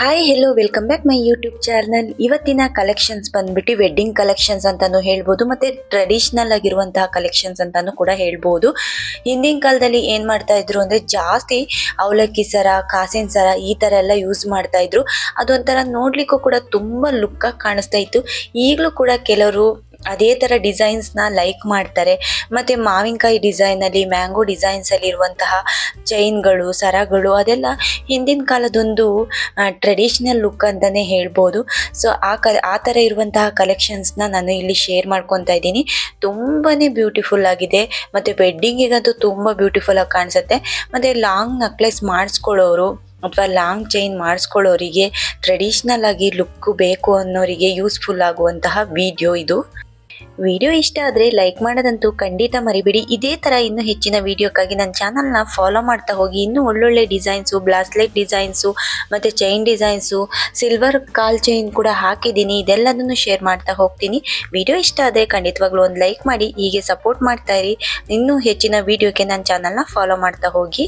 Hi hello welcome back my YouTube channel ಇವತ್ತಿನ collections ಬಂದ್ಬಿಟ್ಟು wedding collections ಅಂತಾನು ಹೇಳ್ಬೋದು, ಮತ್ತೆ ಟ್ರೆಡಿಷನಲ್ ಆಗಿರುವಂತಹ ಕಲೆಕ್ಷನ್ಸ್ ಅಂತಾನು ಕೂಡ ಹೇಳ್ಬೋದು. ಹಿಂದಿನ ಕಾಲದಲ್ಲಿ ಏನ್ ಮಾಡ್ತಾ ಇದ್ರು ಅಂದ್ರೆ ಜಾಸ್ತಿ ಅವಲಕ್ಕಿ ಸರ, ಕಾಸಿನ ಸರ ಈ ತರ ಎಲ್ಲ ಯೂಸ್ ಮಾಡ್ತಾ ಇದ್ರು. ಅದೊಂಥರ ನೋಡ್ಲಿಕ್ಕೂ ಕೂಡ ತುಂಬಾ ಲುಕ್ ಆಗಿ ಕಾಣಿಸ್ತಾ ಇತ್ತು. ಈಗಲೂ ಕೂಡ ಕೆಲವರು ಅದೇ ಥರ ಡಿಸೈನ್ಸ್ನ ಲೈಕ್ ಮಾಡ್ತಾರೆ. ಮತ್ತೆ ಮಾವಿನಕಾಯಿ ಡಿಸೈನಲ್ಲಿ ಮ್ಯಾಂಗೋ ಡಿಸೈನ್ಸ್ ಅಲ್ಲಿ ಇರುವಂತಹ ಚೈನ್ಗಳು ಸರಗಳು ಅದೆಲ್ಲ ಹಿಂದಿನ ಕಾಲದೊಂದು ಟ್ರೆಡಿಷ್ನಲ್ ಲುಕ್ ಅಂತಾನೆ ಹೇಳ್ಬೋದು. ಸೊ ಆ ಕ, ಆ ಥರ ಇರುವಂತಹ ಕಲೆಕ್ಷನ್ಸ್ನ ನಾನು ಇಲ್ಲಿ ಶೇರ್ ಮಾಡ್ಕೊತಾ ಇದ್ದೀನಿ. ತುಂಬಾನೇ ಬ್ಯೂಟಿಫುಲ್ ಆಗಿದೆ. ಮತ್ತು ವೆಡ್ಡಿಂಗಿಗಂತೂ ತುಂಬ ಬ್ಯೂಟಿಫುಲ್ ಆಗಿ ಕಾಣಿಸುತ್ತೆ. ಮತ್ತು ಲಾಂಗ್ ನಕ್ಲೆಸ್ ಮಾಡಿಸ್ಕೊಳ್ಳೋರು ಅಥವಾ ಲಾಂಗ್ ಚೈನ್ ಮಾಡಿಸ್ಕೊಳ್ಳೋರಿಗೆ ಟ್ರೆಡಿಷ್ನಲ್ ಆಗಿ ಲುಕ್ ಬೇಕು ಅನ್ನೋರಿಗೆ ಯೂಸ್ಫುಲ್ ಆಗುವಂತಹ ವಿಡಿಯೋ ಇದು. ವಿಡಿಯೋ ಇಷ್ಟ ಆದರೆ ಲೈಕ್ ಮಾಡೋದಂತೂ ಖಂಡಿತ ಮರಿಬೇಡಿ. ಇದೇ ಥರ ಇನ್ನೂ ಹೆಚ್ಚಿನ ವಿಡಿಯೋಕ್ಕಾಗಿ ನನ್ನ ಚಾನಲ್ನ ಫಾಲೋ ಮಾಡ್ತಾ ಹೋಗಿ. ಇನ್ನೂ ಒಳ್ಳೊಳ್ಳೆ ಡಿಸೈನ್ಸು ಬ್ಲಾಸ್ಲೆಟ್ ಡಿಸೈನ್ಸು ಮತ್ತು ಚೈನ್ ಡಿಸೈನ್ಸು ಸಿಲ್ವರ್ ಕಾಲ್ ಚೈನ್ ಕೂಡ ಹಾಕಿದ್ದೀನಿ. ಇದೆಲ್ಲದನ್ನು ಶೇರ್ ಮಾಡ್ತಾ ಹೋಗ್ತೀನಿ. ವಿಡಿಯೋ ಇಷ್ಟ ಆದರೆ ಖಂಡಿತವಾಗ್ಲೂ ಒಂದು ಲೈಕ್ ಮಾಡಿ. ಹೀಗೆ ಸಪೋರ್ಟ್ ಮಾಡ್ತಾ ಇರಿ. ಇನ್ನೂ ಹೆಚ್ಚಿನ ವಿಡಿಯೋಕ್ಕೆ ನನ್ನ ಚಾನಲ್ನ ಫಾಲೋ ಮಾಡ್ತಾ ಹೋಗಿ.